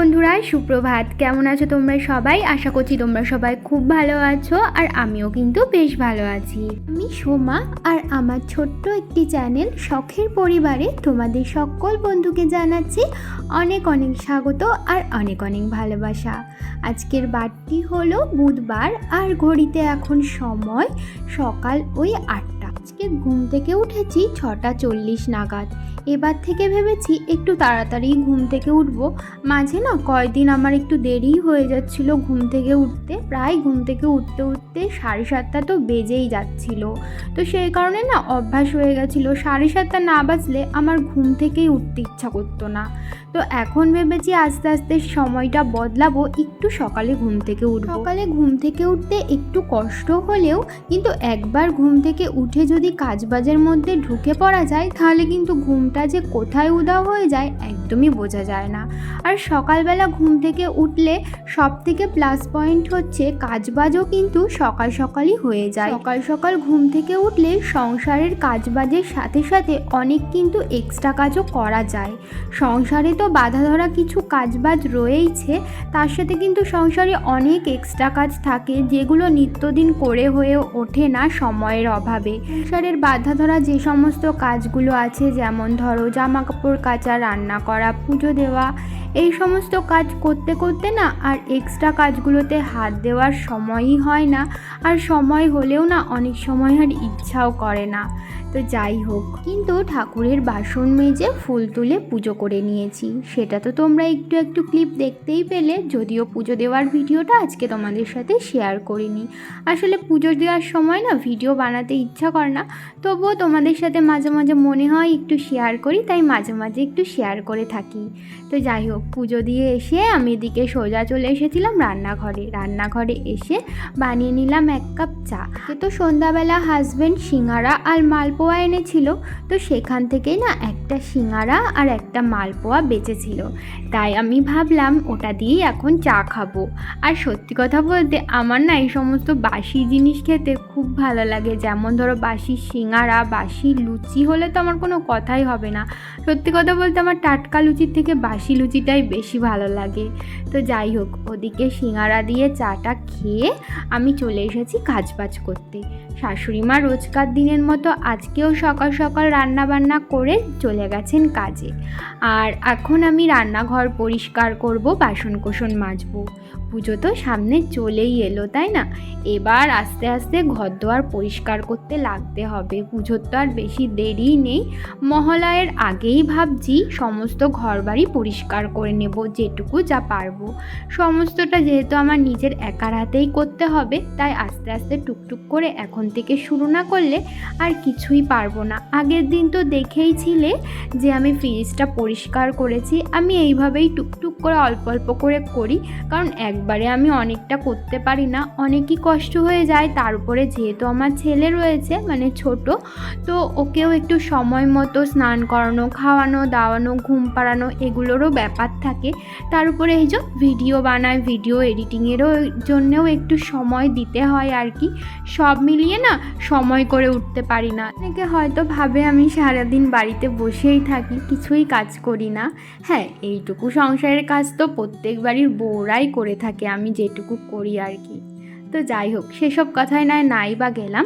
বন্ধুরা, সুপ্রভাত। কেমন আছো তোমরা সবাই? আশা করছি তোমরা সবাই খুব ভালো আছো আর আমিও কিন্তু বেশ ভালো আছি। আমি সোমা আর আমার ছোট্ট একটি চ্যানেল শখের পরিবারে তোমাদের সকল বন্ধুকে জানাচ্ছি অনেক অনেক স্বাগত আর অনেক অনেক ভালোবাসা। আজকের বারটি হলো বুধবার আর ঘড়িতে এখন সময় সকাল ওই আটটা। আজকে ঘুম থেকে উঠেছি ছটা চল্লিশ নাগাদ। এবার থেকে ভেবেছি একটু তাড়াতাড়ি ঘুম থেকে উঠবো। মাঝে না কয়দিন আমার একটু দেরি হয়ে যাচ্ছিল ঘুম থেকে উঠতে। প্রায় ঘুম থেকে উঠতে উঠতে সাড়ে সাতটা তো বেজেই যাচ্ছিল। তো সেই কারণে না অভ্যাস হয়ে গেছিল। সাড়ে সাতটা না বাজলে আমার ঘুম থেকেই উঠতে ইচ্ছা করতো না। তো এখন ভেবেছি আস্তে আস্তে সময়টা বদলাবো একটু সকালে ঘুম থেকে উঠবো। সকালে ঘুম থেকে উঠতে একটু কষ্ট হলেও কিন্তু একবার ঘুম থেকে উঠে যদি কাজবাজের মধ্যে ঢুকে পড়া যায় তাহলে কিন্তু ঘুমটা যে কোথায় উদাও হয়ে যায় একদমই বোঝা যায় না। আর সকালবেলা ঘুম থেকে উঠলে সব থেকে প্লাস পয়েন্ট হচ্ছে কাজবাজও কিন্তু সকাল সকালই হয়ে যায়। সকাল সকাল ঘুম থেকে উঠলে সংসারের কাজবাজের সাথে সাথে অনেক কিন্তু এক্সট্রা কাজও করা যায়। সংসারে তো বাধা ধরা কিছু কাজবাজ রয়েইছে, তার সাথে কিন্তু সংসারে অনেক এক্সট্রা কাজ থাকে, যেগুলো নিত্যদিন করে হয়ে ওঠে না সময়ের অভাবে। সংসারের বাধা ধরা যে সমস্ত কাজগুলো আছে, যেমন ধরো জামা কাপড় কাচা, রান্না করা, পুজো দেওয়া, এই সমস্ত কাজ করতে করতে না আর এক্সট্রা কাজগুলোতে হাত দেওয়ার সময়ই হয় না, আর সময় হলেও না অনেক সময় আর ইচ্ছাও করে না। তো যাই হোক, কিন্তু ঠাকুরের বাসন মেজে ফুল তুলে পুজো করে নিয়েছি। সেটা তো তোমরা একটু একটু ক্লিপ দেখতেই পেলে, যদিও পুজো দেওয়ার ভিডিওটা আজকে তোমাদের সাথে শেয়ার করিনি। আসলে পুজো দেওয়ার সময় না ভিডিও বানাতে ইচ্ছা করে না, তবুও তোমাদের সাথে মাঝে মাঝে মনে হয় একটু শেয়ার করি, তাই মাঝে মাঝে একটু শেয়ার করে থাকি। তো যাই হোক, পুজো দিয়ে এসে আমি এদিকে সোজা চলে এসেছিলাম রান্নাঘরে। রান্নাঘরে এসে বানিয়ে নিলাম এক কাপ চা। তো সন্ধ্যাবেলা হাজব্যান্ড সিঙ্গারা আর মালপোয়া এনেছিল তো সেখান থেকেই না একটা সিঙ্গারা আর একটা মালপোয়া বেঁচেছিল। তাই আমি ভাবলাম, ওটা দিয়েই এখন চা খাব। আর সত্যি কথা বলতে, আমার না এই সমস্ত বাসি জিনিস খেতে খুব ভালো লাগে। যেমন ধরো বাসি সিঙ্গারা, বাসি লুচি হলে তো আমার কোনো কথাই হবে না। সত্যি কথা বলতে, আমার টাটকা লুচির থেকে বাসি লুচিটাই বেশি ভালো লাগে। তো যাই হোক, ওদিকে সিঙ্গারা দিয়ে চাটা খেয়ে আমি চলে এসেছি কাজবাজ করতে। শাশুড়ি মা রোজকার দিনের মতো আজকেও সকাল সকাল রান্না বান্না করে চলে গেছেন কাজে। আর এখন আমি রান্নাঘর পরিষ্কার করব বাসন কোসন মাজবো। পুজো তো সামনে চলেই এলো, তাই না? এবার আস্তে আস্তে ঘর দোয়ার পরিষ্কার করতে লাগতে হবে। পুজোর তো আর বেশি দেরি নেই। মহালয়ের আগেই ভাবছি সমস্ত ঘরবাড়ি পরিষ্কার করে নেব, যেটুকু যা পারব। সমস্তটা যেহেতু আমার নিজের একার হাতেই করতে হবে, তাই আস্তে আস্তে টুকটুক করে এখন থেকে শুরু না করলে আর কিছুই পারব না। আগের দিন তো দেখেই ছিলে যে আমি ফ্রিজটা পরিষ্কার করেছি, আমি এইভাবেই টুকটুক করে অল্প অল্প করে করি, কারণ একবারে আমি অনেকটা করতে পারি না, অনেকই কষ্ট হয়ে যায়। তার উপরে যেহেতু আমার ছেলে রয়েছে মানে ছোট, তো ওকেও একটু সময় মতো স্নান করানো, খাওয়ানো, দাওয়ানো, ঘুম পাড়ানো এগুলোরও ব্যাপার থাকে। তার উপরে এই যে ভিডিও বানায়, ভিডিও এডিটিংয়েরও জন্যেও একটু সময় দিতে হয় আর কি। সব মিলিয়ে না সময় করে উঠতে পারি না। অনেকে হয়তো ভাবে আমি সারাদিন বাড়িতে বসেই থাকি, কিছুই কাজ করি না। হ্যাঁ এইটুকু সংসারের কাজ তো প্রত্যেক বাড়ির বউরাই করে থাকে। আমি যেটুকু করি আর কি। তো যাই হোক, সেসব কথায় নয় নাই বা গেলাম।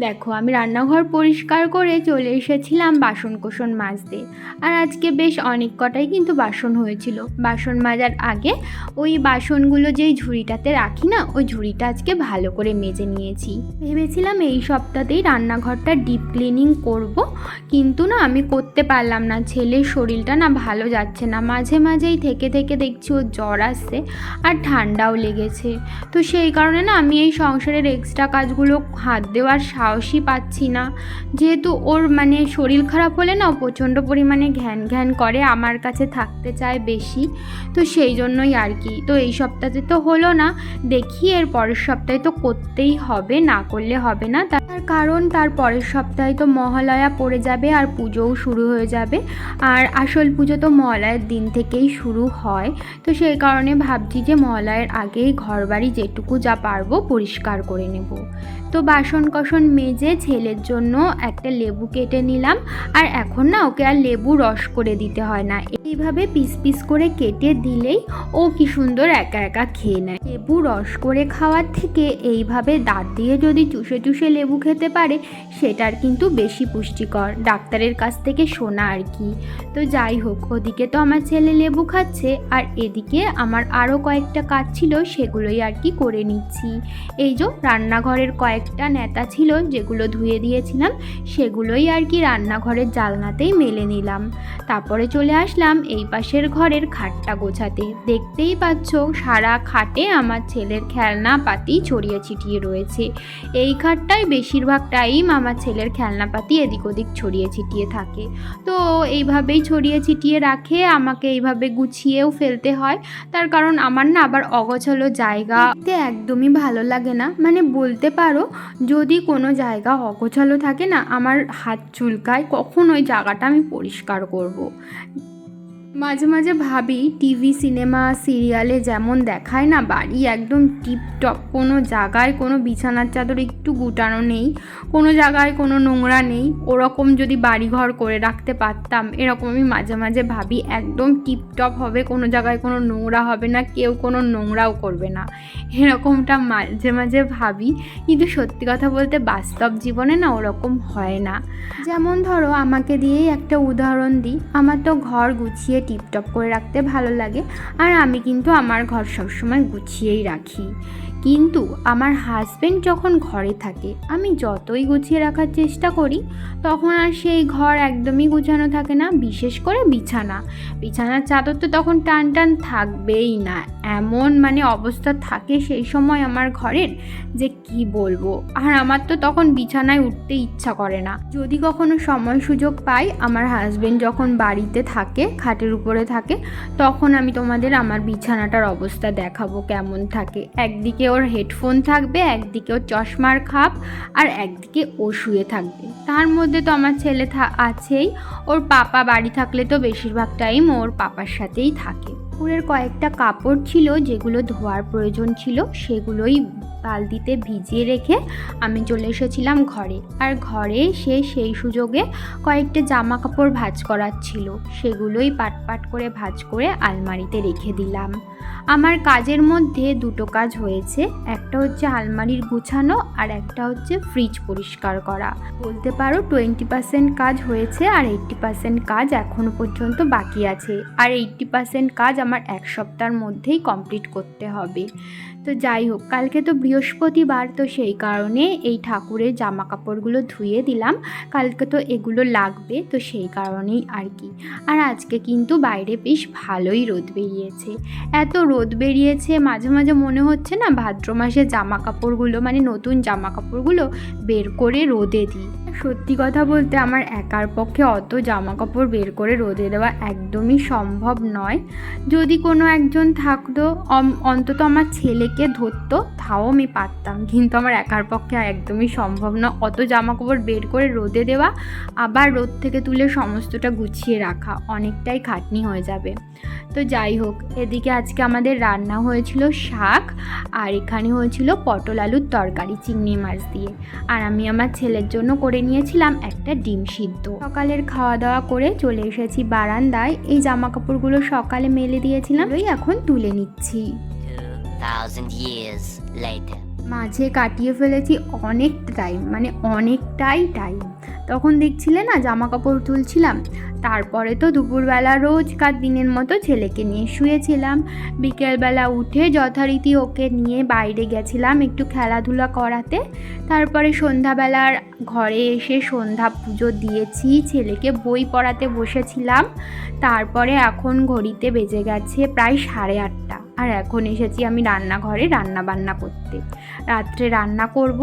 দেখো, আমি রান্নাঘর পরিষ্কার করে চলে এসেছিলাম বাসন কোসন মাজতে। আর আজকে বেশ অনেক কটাই কিন্তু বাসন হয়েছিল। বাসন মাজার আগে ওই বাসনগুলো যেই ঝুড়িটাতে রাখি না, ওই ঝুড়িটা আজকে ভালো করে মেজে নিয়েছি। ভেবেছিলাম এই সপ্তাহতেই রান্নাঘরটা ডিপ ক্লিনিং করব, কিন্তু না আমি করতে পারলাম না। ছেলের শরীরটা না ভালো যাচ্ছে না। মাঝে মাঝেই থেকে থেকে দেখছি ওর জ্বর আসছে আর ঠান্ডাও লেগেছে। তো সেই কারণে না আমি এই সংসারের এক্সট্রা কাজগুলো হাত দেওয়ার সাহসই পাচ্ছি না। যেহেতু ওর মানে শরীর খারাপ হলে না প্রচণ্ড পরিমাণে ঘ্যান ঘ্যান করে, আমার কাছে থাকতে চায় বেশি। তো সেই জন্যই আর কি। তো এই সপ্তাহে তো হলো না। দেখি এর পরের সপ্তাহে তো করতেই হবে, না করলে হবে না। তার কারণ তার পরের সপ্তাহে তো মহালয়া পড়ে যাবে আর পুজোও শুরু হয়ে যাবে। আর আসল পুজো তো মহালয়ের দিন থেকেই শুরু হয়। তো সেই কারণে ভাবছি যে মহালয়ের আগেই ঘরবাড়ি যেটুকু যা পারব পরিষ্কার করে নেব। তো বাসন কসন মেজে ছেলের জন্য একটা লেবু কেটে নিলাম, আর এখন না ওকে আর লেবু রস করে দিতে হয় না। এইভাবে পিস পিস করে কেটে দিলেই ও কি সুন্দর একা একা খেয়ে নেয়। লেবু রস করে খাওয়ার থেকে এইভাবে দাঁত দিয়ে যদি চুষে চুষে লেবু খেতে পারে, সেটার কিন্তু বেশি পুষ্টিকর। ডাক্তারের কাছ থেকে শোনা আর কি। তো যাই হোক, ওদিকে তো আমার ছেলে লেবু খাচ্ছে, আর এদিকে আমার আরও কয়েকটা কাজ ছিল, সেগুলোই আর কি করে নিচ্ছি। এই যে রান্নাঘরের কয়েকটা নেতা ছিল যেগুলো ধুয়ে দিয়েছিলাম, সেগুলোই আর কি রান্নাঘরের জালনাতেই মেলে নিলাম। তারপরে চলে আসলাম এই পাশের ঘরের খাটটা গোছাতে। দেখতেই পাচ্ছ সারা খাটে আমার ছেলের খেলনা পাতি ছড়িয়ে ছিটিয়ে রয়েছে। এই খাটটায় বেশিরভাগ টাইম আমার ছেলের খেলনাপাতি এদিক ওদিক ছড়িয়ে ছিটিয়ে থাকে। তো এইভাবেই ছড়িয়ে ছিটিয়ে রাখে, আমাকে এইভাবে গুছিয়েও ফেলতে হয়। তার কারণ আমার না আবার অগোছালো জায়গা তে একদমই ভালো লাগে না মানে বলতে পারো, যদি কোনো জায়গা অগোছালো থাকে না, আমার হাত চুলকায়, কখন ওই জায়গাটা আমি পরিষ্কার করব। মাঝে মাঝে ভাবি, টিভি, সিনেমা, সিরিয়ালে যেমন দেখায় না, বাড়ি একদম টিপটপ, কোনো জায়গায় কোনো বিছানার চাদর একটু গুটানো নেই, কোনো জায়গায় কোনো নোংরা নেই, ওরকম যদি বাড়িঘর করে রাখতে পারতাম, এরকম আমি মাঝে মাঝে ভাবি, একদম টিপটপ হবে, কোনো জায়গায় কোনো নোংরা হবে না, কেউ কোনো নোংরাও করবে না। এরকমটা মাঝে মাঝে ভাবি, কিন্তু সত্যি কথা বলতে বাস্তব জীবনে না ওরকম হয় না। যেমন ধরো, আমাকে দিয়েই একটা উদাহরণ দিই, আমার তো ঘর গুছিয়ে টিপটপ করে রাখতে ভালো লাগে। আর আমি কিন্তু আমার ঘর সবসময় গুছিয়েই রাখি। কিন্তু আমার হাজব্যান্ড যখন ঘরে থাকে, আমি যতই গুছিয়ে রাখার চেষ্টা করি, তখন আর সেই ঘর একদমই গুছানো থাকে না, বিশেষ করে বিছানা। বিছানার চাদর তো তখন টান টান থাকবেই না। এমন মানে অবস্থা থাকে সেই সময় আমার ঘরের যে কি বলব? আর আমার তো তখন বিছানায় উঠতে ইচ্ছা করে না। যদি কখনো সময় সুযোগ পাই, আমার হাজব্যান্ড যখন বাড়িতে থাকে, খাটের উপরে থাকে, তখন আমি তোমাদের আমার বিছানাটার অবস্থা দেখাবো কেমন থাকে। একদিকে ওর হেডফোন থাকবে, একদিকে ওর চশমার খাপ আর একদিকে ও শুয়ে থাকবে। তার মধ্যে তো আমার ছেলে আছেই। ওর পাপা বাড়ি থাকলে তো বেশিরভাগ টাইম ওর পাপার সাথেই থাকে। পুরের কয়েকটা কাপড় ছিল যেগুলো ধোয়ার প্রয়োজন ছিল, সেগুলোই বালতিতে ভিজিয়ে রেখে আমি চলে এসেছিলাম ঘরে। আর ঘরে সে সেই সুযোগে কয়েকটা জামা কাপড় ভাঁজ করার ছিল। সেগুলোই পাট পাট করে ভাঁজ করে আলমারিতে রেখে দিলাম। আমার কাজের মধ্যে দুটো কাজ হয়েছে। একটা হচ্ছে আলমারির গুছানো আর একটা হচ্ছে ফ্রিজ পরিষ্কার করা। বলতে পারো টোয়েন্টি পার্সেন্ট কাজ হয়েছে আর এইট্টি পার্সেন্ট কাজ এখনও পর্যন্ত বাকি আছে। আর এইট্টি পার্সেন্ট কাজ আমার এক সপ্তাহের মধ্যেই কমপ্লিট করতে হবে। তো যাই হোক, কালকে তো বৃহস্পতিবার, তো সেই কারণে এই ঠাকুরের জামা কাপড়গুলো ধুয়ে দিলাম। কালকে তো এগুলো লাগবে, তো সেই কারণেই আর কি। আর আজকে কিন্তু বাইরে বেশ ভালোই রোদ বেরিয়েছে। এত রোদ বেরিয়েছে, মাঝে মাঝে মনে হচ্ছে না ভাদ্র মাসে জামা কাপড়গুলো মানে নতুন জামা কাপড়গুলো বের করে রোদে দিই। সত্যি কথা বলতে আমার একার পক্ষে অত জামা কাপড় বের করে রোদে দেওয়া একদমই সম্ভব নয়। যদি কোনো একজন থাকতো অন্তত আমার ছেলেকে ধরতো, তাও আমি পারতাম। কিন্তু আমার একার পক্ষে একদমই সম্ভব না অত জামা কাপড় বের করে রোদে দেওয়া, আবার রোদ থেকে তুলে সমস্তটা গুছিয়ে রাখা অনেকটাই খাটনি হয়ে যাবে। তো যাই হোক, এদিকে আজকে আমাদের রান্না হয়েছিল শাক, আর এখানে হয়েছিল পটল আলুর তরকারি, চিংড়ি মাছ দিয়ে। আর আমি আমার ছেলের জন্য করে নিয়েছিলাম একটা ডিম সিদ্ধ। সকালের খাওয়া দাওয়া করে চলে এসেছি বারান্দায়। এই জামা কাপড়গুলো সকালে মেলে দিয়েছিলাম ওই এখন তুলে নিচ্ছি। 2000 years মাঝে কাটিয়ে ফেলেছি অনেক টাইম মানে অনেকটাই টাইম তখন দেখছিলে না জামা কাপড় তুলছিলাম? তারপরে তো দুপুরবেলা রোজকার দিনের মতো ছেলেকে নিয়ে শুয়েছিলাম। বিকেলবেলা উঠে যথারীতি ওকে নিয়ে বাইরে গেছিলাম একটু খেলাধুলা করাতে। তারপরে সন্ধ্যাবেলার ঘরে এসে সন্ধ্যা পুজো দিয়েছি, ছেলেকে বই পড়াতে বসেছিলাম। তারপরে এখন ঘড়িতে বেজে গেছে প্রায় সাড়ে আটটা। আর এখন এসেছি আমি রান্নাঘরে রান্না বান্না করতে। রাত্রে রান্না করব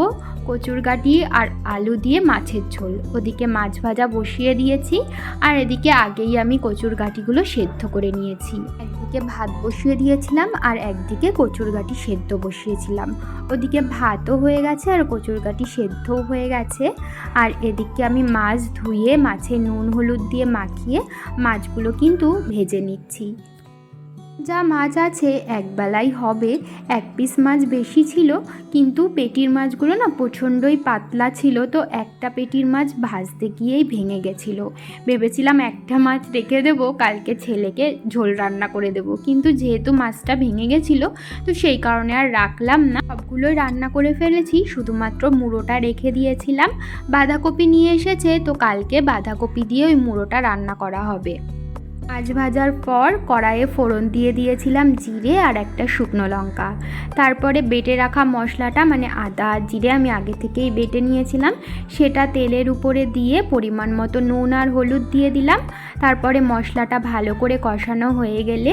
কচুরগাটি আর আলু দিয়ে মাছের ঝোল। ওদিকে মাছ ভাজা বসিয়ে দিয়েছি আর এদিকে আগেই আমি কচুরগাটিগুলো সেদ্ধ করে নিয়েছি। একদিকে ভাত বসিয়ে দিয়েছিলাম আর একদিকে কচুর কচুরগাটি সেদ্ধ বসিয়েছিলাম। ওদিকে ভাতও হয়ে গেছে আর কচুরগাটি সেদ্ধও হয়ে গেছে। আর এদিকে আমি মাছ ধুয়ে মাছে নুন হলুদ দিয়ে মাখিয়ে মাছগুলো কিন্তু ভেজে নিচ্ছি। যা মাছ আছে একবেলাই হবে। এক পিস মাছ বেশি ছিল, কিন্তু পেটির মাছগুলো না প্রচণ্ডই পাতলা ছিল, তো একটা পেটির মাছ ভাজতে গিয়েই ভেঙে গেছিল। ভেবেছিলাম একটা মাছ রেখে দেবো, কালকে ছেলেকে ঝোল রান্না করে দেবো। কিন্তু যেহেতু মাছটা ভেঙে গেছিল, তো সেই কারণে আর রাখলাম না। সবগুলোই রান্না করে ফেলেছি, শুধুমাত্র মুড়োটা রেখে দিয়েছিলাম। বাঁধাকপি নিয়ে এসেছে, তো কালকে বাঁধাকপি দিয়ে ওই মুড়োটা রান্না করা হবে। মাছ ভাজার পর কড়াইয়ে ফোড়ন দিয়ে দিয়েছিলাম জিরে আর একটা শুকনো লঙ্কা। তারপরে বেটে রাখা মশলাটা মানে আদা জিরে আমি আগে থেকেই বেটে নিয়েছিলাম। সেটা তেলের উপরে দিয়ে পরিমাণ মতো নুন আর হলুদ দিয়ে দিলাম। তারপরে মশলাটা ভালো করে কষানো হয়ে গেলে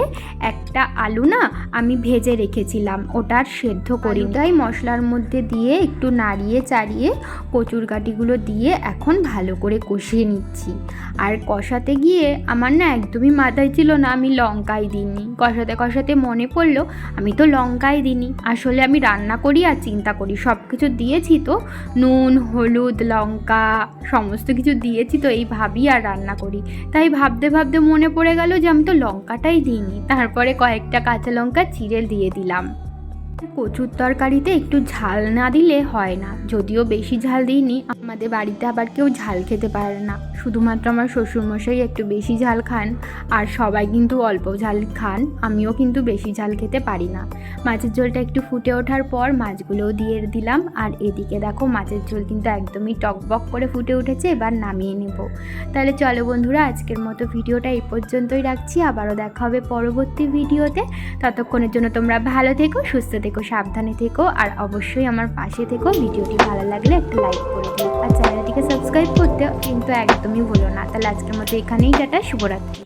একটা আলু না আমি ভেজে রেখেছিলাম ওটার সেদ্ধ করি তাই মশলার মধ্যে দিয়ে একটু নাড়িয়ে চাড়িয়ে কচুর কাঠিগুলো দিয়ে এখন ভালো করে কষিয়ে নিচ্ছি। আর কষাতে গিয়ে আমার না একদমই মাথায় ছিল না আমি লঙ্কাই দিইনি। কষাতে কষাতে মনে পড়ল আমি তো লঙ্কাই দিইনি। আসলে আমি রান্না করি আর চিন্তা করি সব কিছু দিয়েছি তো নুন হলুদ লঙ্কা সমস্ত কিছু দিয়েছি তো এই ভাবি আর রান্না করি। তাই ভাবতে ভাবতে মনে পড়ে গেল যে আমি তো লঙ্কাটাই দিইনি। তারপরে কয়েকটা কাঁচা লঙ্কা চিড়ে দিয়ে দিলাম। কচুর তরকারিতে একটু ঝাল না দিলে হয় না। যদিও বেশি ঝাল দিইনি, আমাদের বাড়িতে আবার কেউ ঝাল খেতে পারে না। শুধুমাত্র আমার শ্বশুরমশাই একটু বেশি ঝাল খান, আর সবাই কিন্তু অল্প ঝাল খান, আমিও কিন্তু বেশি ঝাল খেতে পারি না। মাছের ঝোলটা একটু ফুটে ওঠার পর মাছগুলোও দিয়ে দিলাম, আর এদিকে দেখো মাছের ঝোল কিন্তু একদমই টকবক করে ফুটে উঠেছে, এবার নামিয়ে নেব। তাহলে চলো বন্ধুরা, আজকের মতো ভিডিওটা এই পর্যন্তই রাখছি, আবারও দেখা হবে পরবর্তী ভিডিওতে। ততক্ষণের জন্য তোমরা ভালো থেকো, সুস্থ থেকো, সাবধানে থেকো, আর অবশ্যই আমার পাশে থেকো। ভিডিওটি ভালো লাগলে একটা লাইক করে দিও। আর চ্যানেলটিকে সাবস্ক্রাইব করতে কিন্তু একদমই ভুলো না। তাহলে আজকের মতো এখানেই টাটা, শুভরাত্রি।